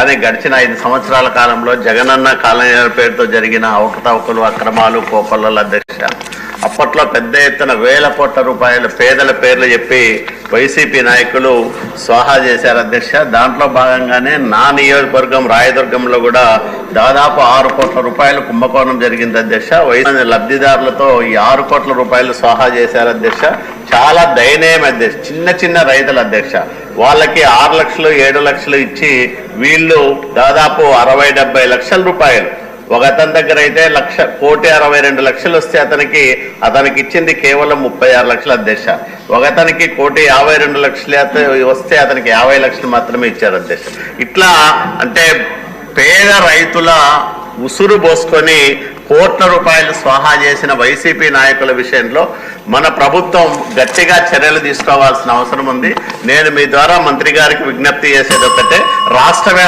కానీ గడిచిన ఐదు సంవత్సరాల కాలంలో జగనన్న కాలనీల పేరుతో జరిగిన అవకతవకలు అక్రమాలు కోకొల్లల అధ్యక్ష అప్పట్లో పెద్ద ఎత్తున వేల కోట్ల రూపాయల పేదల పేర్లు చెప్పి వైసీపీ నాయకులు స్వాహా చేశారు అధ్యక్ష. దాంట్లో భాగంగానే నా నియోజకవర్గం రాయదుర్గంలో కూడా దాదాపు ఆరు కోట్ల రూపాయలు కుంభకోణం జరిగింది అధ్యక్ష. వైసీపీ లబ్ధిదారులతో ఈ ఆరు కోట్ల రూపాయలు స్వాహా చేశారు అధ్యక్ష. చాలా దయనీయం అధ్యక్ష. చిన్న చిన్న రైతుల అధ్యక్ష. వాళ్ళకి ఆరు లక్షలు ఏడు లక్షలు ఇచ్చి వీళ్ళు దాదాపు అరవై డెబ్బై లక్షల రూపాయలు ఒక అతని దగ్గర అయితే లక్ష కోటి అరవై రెండు లక్షలు వస్తే అతనికి అతనికి ఇచ్చింది కేవలం ముప్పై ఆరు లక్షల అధ్యక్ష. ఒక అతనికి కోటి యాభై రెండు లక్షలు వస్తే అతనికి యాభై లక్షలు మాత్రమే ఇచ్చారు అధ్యక్ష. ఇట్లా అంటే పేద రైతుల ఉసురు పోసుకొని కోట్ల రూపాయలు స్వాహా చేసిన వైసీపీ నాయకుల విషయంలో మన ప్రభుత్వం గట్టిగా చర్యలు తీసుకోవాల్సిన అవసరం ఉంది. నేను మీ ద్వారా మంత్రి గారికి విజ్ఞప్తి చేసేది ఒకటే రాష్ట్ర